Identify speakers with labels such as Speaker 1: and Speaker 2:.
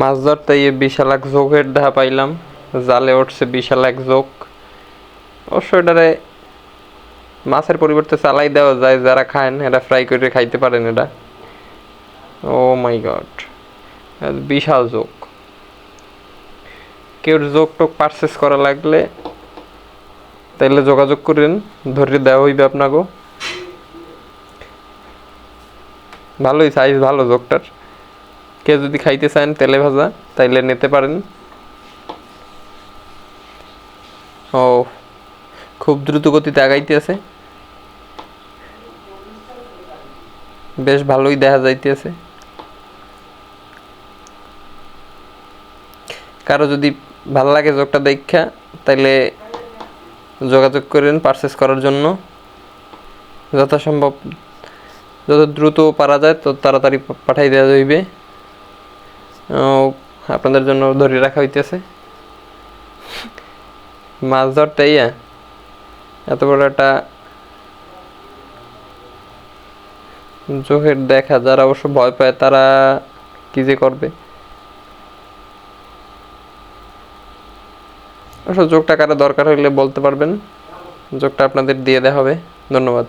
Speaker 1: মাছ ধরতে গিয়ে বিশাল এক যোগের দেখা পাইলাম। জালে উঠছে বিশাল এক যোগ অবশ্য এটারে মাছের পরিবর্তে চালাই দেওয়া যায়, যারা খান এটা ফ্রাই করে খাইতে পারেন এটা। ও মাই গড বিশাল যোগ কেউ যোগ টোক পারচেস করা লাগলে, তাইলে যোগাযোগ করেন, ধরে দেওয়া হইবে আপনাকে। ভালোই সাইজ ভালো যোগটার কেউ যদি খাইতে চান তেলে ভাজা, তাইলে নিতে পারেন। ও, খুব দ্রুত গতিতে আগাইতে আছে। বেশ ভালোই দেখা যাইতেছে কারও যদি ভালো লাগে যোগটা দেখা তাইলে যোগাযোগ করেন পারচেস করার জন্য। যথাসম্ভব, যত দ্রুত পারা যায়, তত তাড়াতাড়ি পাঠাই দেওয়া যাইবে। আপনাদের জন্য ধরে রাখা হইতেছে। মাছ ধরতে ইয়া এত বড় একটা চোখের দেখা, যারা অবশ্য ভয় পায়, তারা কি যে করবে? অবশ্য যোগটা কারও দরকার হইলে বলতে পারবেন। যোগটা আপনাদের দিয়ে দেওয়া হবে। ধন্যবাদ।